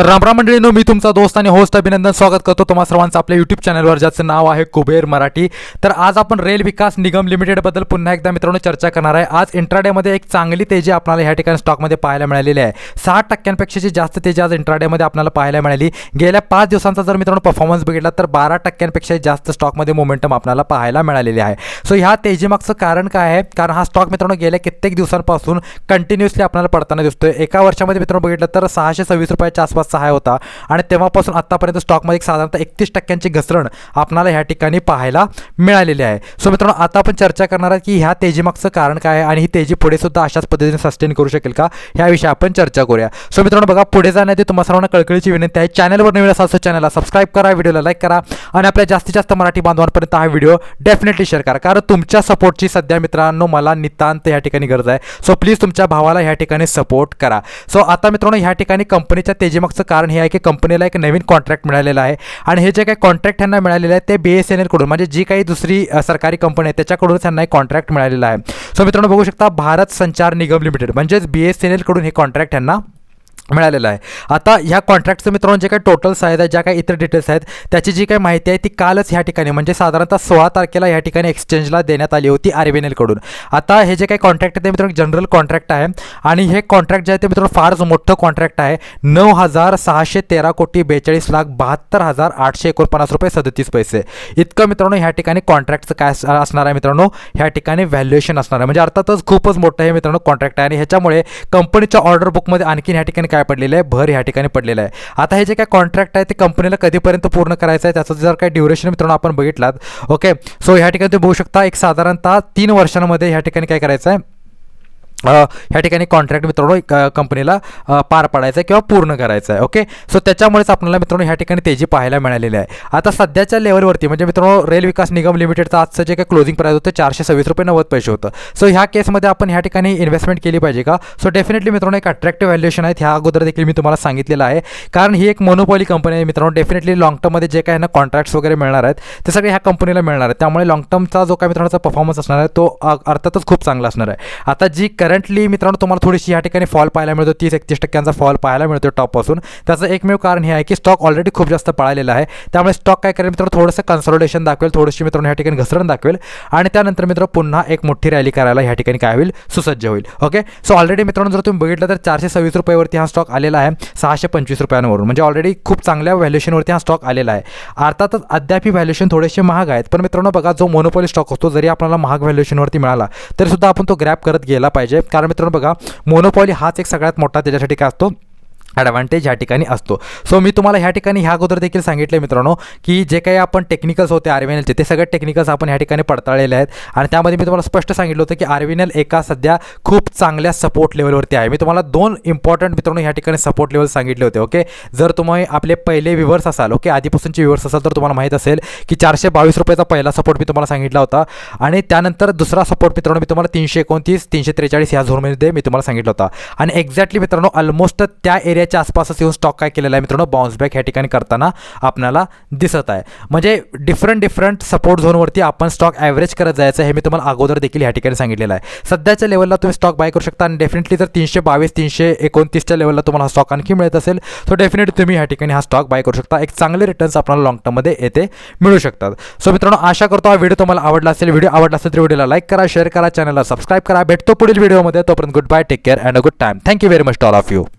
तर रामराम मंडळीनो मी तुमचा दोस्त आणि होस्ट अभिनंदन स्वागत करतो तुम्हा सर्वांचं आपल्या यूट्यूब चॅनलवर ज्याचं नाव आहे कुबेर मराठी. तर आज आपण रेल विकास निगम लिमिटेडबद्दल पुन्हा एकदा मित्रांनो चर्चा करणार आहे. आज इंट्राडेमध्ये एक चांगली तेजी आपल्याला ह्या ठिकाणी स्टॉकमध्ये पाहायला मिळालेली आहे. सहा टक्क्यांपेक्षाची जास्त तेजी आज इंट्राडेमध्ये आपल्याला पाहायला मिळाली. गेल्या पाच दिवसांचा जर मित्रांनो परफॉर्मन्स बघितला तर बारा टक्क्यांपेक्षा जास्त स्टॉकमध्ये मोमेंटम आपल्याला पाहायला मिळालेली आहे. सो ह्या तेजीमागचं कारण काय आहे? कारण हा स्टॉक मित्रांनो गेल्या कित्येक दिवसांपासून कंटिन्युअसली आपल्याला पडताना दिसतोय. एका वर्षामध्ये मित्रांनो बघितलं तर सहाशे सव्वीस रुपयाच्या आसपासचा हाय होता. आणि तेव्हापासून आत्तापर्यंत स्टॉकमध्ये एक साधारणतः एकतीस टक्क्यांची घसरण आपणाला ह्या ठिकाणी पाहायला मिळालेली आहे. सो मित्रांनो आता आपण चर्चा करणार आहे की ह्या तेजीमागचं कारण काय आहे आणि ही तेजी पुढे सुद्धा अशाच पद्धतीने सस्टेन करू शकेल का? ह्याविषयी आपण चर्चा करूया. सो मित्रांनो बघा पुढे जाण्याआधी तुम्हाला सर्वांना कळकळीची विनंती आहे. चॅनलवर नवीन असाल चॅनलला सबस्क्राईब करा व्हिडिओला लाईक करा आणि आपल्या जास्तीत जास्त मराठी बांधवांपर्यंत हा व्हिडिओ डेफिनेटली शेअर करा. कारण तुमच्या सपोर्टची सध्या मित्रांनो मला नितांत या ठिकाणी गरज आहे. सो प्लीज तुमच्या भावाला ह्या ठिकाणी सपोर्ट करा. सो आता मित्रांनो ह्या ठिकाणी कंपनीच्या मागचं कारण हे आहे की कंपनीला एक नवीन कॉन्ट्रॅक्ट मिळालेला आहे. आणि हे जे काही कॉन्ट्रॅक्ट त्यांना मिळालेलं आहे ते बी एस एन एलकडून म्हणजे जी काही दुसरी सरकारी कंपनी आहे त्याच्याकडूनच त्यांना एक कॉन्ट्रॅक्ट मिळालेला आहे. सो मित्रांनो बघू शकता भारत संचार निगम लिमिटेड म्हणजेच बी एस एन एलकडून हे कॉन्ट्रॅक्ट त्यांना मिळालेलं आहे. आता ह्या कॉन्ट्रॅक्टचं मित्रांनो जे काही टोटल आहेत ज्या काही इतर डिटेल्स आहेत त्याची जी काही माहिती आहे ती कालच ह्या ठिकाणी म्हणजे साधारणतः सोळा तारखेला ह्या ठिकाणी एक्सचेंजला देण्यात आली होती आर बी एलकडून आता हे जे काही कॉन्ट्रॅक्ट आहे ते मित्रांनो जनरल कॉन्ट्रॅक्ट आहे आणि हे कॉन्ट्रॅक्ट जे आहे ते मित्रांनो फारच मोठं कॉन्ट्रॅक्ट आहे. नऊ हजार सहाशे तेरा कोटी बेचाळीस लाख बहात्तर हजार आठशे एकोणपन्नास रुपये सदतीस पैसे. इतकं मित्रांनो ह्या ठिकाणी कॉन्ट्रॅक्टचं काय असणार आहे मित्रांनो? ह्या ठिकाणी व्हॅल्युएशन असणार आहे. म्हणजे अर्थातच खूपच मोठं हे मित्रांनो कॉन्ट्रॅक्ट आहे आणि ह्याच्यामुळे कंपनीच्या ऑर्डर बुकमध्ये आणखीन ह्या ठिकाणी काय पडलेलं आहे? भर ह्या ठिकाणी पडलेलं आहे. आता हे जे काय कॉन्ट्रॅक्ट आहे ते कंपनीला कधीपर्यंत पूर्ण करायचं आहे? त्याचं जर काही ड्युरेशन मित्रांनो आपण बघितलात. ओके सो ह्या ठिकाणी तुम्ही बघू शकता एक साधारणतः तीन वर्षांमध्ये ह्या ठिकाणी काय करायचं आहे? ह्या ठिकाणी कॉन्ट्रॅक्ट मित्रांनो एक, कंपनीला पार पाडायचं आहे किंवा पूर्ण करायचं आहे ओके सो त्याच्यामुळेच आपल्याला मित्रांनो ह्या ठिकाणी तेजी पाहायला मिळालेली आहे. आता सध्याच्या लेवलवरती म्हणजे मित्रांनो रेल विकास निगम लिमिटेडचं आजचं जे काही क्लोजिंग प्राईस होतं चारशे सव्वीस रुपये नव्वद पैसे होतं. सो ह्या केसमध्ये आपण ह्या ठिकाणी इन्व्हेस्टमेंट केली पाहिजे का? सो डेफिनेटली मित्रांनो एक अट्रॅक्टिव्ह व्हॅल्युएशन आहे ह्या अगोदर देखील मी तुम्हाला सांगितलेलं आहे. कारण ही एक मोनोपॉली कंपनी आहे मित्रांनो डेफिनेटली लॉंग टर्ममध्ये जे काही ना कॉन्ट्रॅक्ट्स वगैरे मिळणार आहेत ते सगळे ह्या कंपनीला मिळणार आहेत. त्यामुळे लॉंग टर्मचा जो काय मित्रांचा परफॉर्मन्स असणार आहे तो अर्थातच खूप चांगला असणार आहे. आता जी करंटली मित्रांनो तुम्हाला थोडीशी या ठिकाणी फॉल पाहायला मिळतो. तीस एकतीस टक्क्यांचा फॉल पाहायला मिळतो टॉपपासून. त्याचं एकमेव कारण हे आहे की स्टॉक ऑलरेडी खूप जास्त पळालेला आहे. त्यामुळे स्टॉक काय करेल मित्रांनो थोडंसं कन्सल्टेशन दाखवेल थोडीशी मित्रांनो ह्या ठिकाणी घसरण दाखवेल. आणि त्यानंतर मित्र पुन्हा एक मोठी रॅली करायला ह्या ठिकाणी काय होईल? सुसज्ज होईल. ओके सो ऑलरेडी मित्रांनो जर तुम्ही बघितलं तर चारशे सव्वीस रुपयावरती हा स्टॉक आलेला आहे. सहाशे पंचवीस रुपयांवरून. म्हणजे ऑलरेडी खूप चांगल्या व्हॅल्युएशनवरती हा स्टॉक आलेला आहे. अर्थातच अद्याप ही व्हॅल्युएशन थोडेसे महाग आहेत. पण मित्रांनो बघा जो मोनोपॉली स्टॉक असतो जरी आपल्याला महाग व्हॅल्युएशनवरती मिळाला तरी सुद्धा आपण तो ग्रॅप करत गेला पाहिजे. कारण मित्रांनो बघा मोनोपॉली हाच एक सगळ्यात मोठा त्याच्यासाठी काय असतो? ॲडव्हान्टेज ह्या ठिकाणी असतो. सो मी तुम्हाला ह्या ठिकाणी ह्या अगोदर देखील सांगितले मित्रांनो की जे काही आपण टेक्निकल्स होते आर एलचे ते सगळे टेक्निकल्स आपण ह्या ठिकाणी पडताळलेले आहेत. आणि त्यामध्ये मी तुम्हाला स्पष्ट सांगितलं होतं की आर एल एका सध्या खूप चांगल्या सपोर्ट लेवलवरती आहे. मी तुम्हाला दोन इम्पॉर्टंट मित्रांनो ह्या ठिकाणी सपोर्ट लेवल सांगितले होते ओके जर तुम्ही आपले पहिले विवर्स असाल ओके आधीपासूनचे विवर्स असाल तर तुम्हाला माहीत असेल की चारशे बावीस रुपयाचा पहिला सपोर्ट मी तुम्हाला सांगितला होता. आणि त्यानंतर दुसरा सपोर्ट मित्रांनो मी तुम्हाला तीनशे एकोणतीस तीनशे त्रेचाळीस ह्या झोनमध्ये मी तुम्हाला सांगितलं होता. आणि एक्झॅक्टली मित्रांनो ऑलमोस्ट त्या एरिया एरियाच्या आसपासच येऊन स्टॉक काय केलेला आहे मित्रांनो? बाउन्स बॅक ह्या ठिकाणी करताना आपल्याला दिसत आहे. म्हणजे डिफरंट डिफरंट सपोर्ट झोनवरती आपण स्टॉक ॲव्हरेज करत जायचं हे मी तुम्हाला अगोदर देखील ह्या ठिकाणी सांगितलेलं आहे. सध्याच्या लेवलला तुम्ही स्टॉक बाय करू शकता आणि डेफिनेटली जर तीनशे बावीस तीनशे एकोणतीसच्या लेवलला तुम्हाला हा स्टॉक आणखी मिळत असेल तर डेफिनेटली तुम्ही ह्या ठिकाणी हा स्टॉक बाय करू शकता. एक चांगले रिटर्न्स आपल्याला लॉंग टर्ममध्ये येथे मिळू शकतात. सो मित्रांनो आशा करतो हा व्हिडिओ तुम्हाला आवडला असेल. व्हिडिओ आवडला असेल तर व्हिडिओला लाईक करा शेअर करा चॅनलला सबस्क्राईब करा. भेटतो पुढील व्हिडिओमध्ये तोपर्यंत good bye take care and a good time thank you very much all of you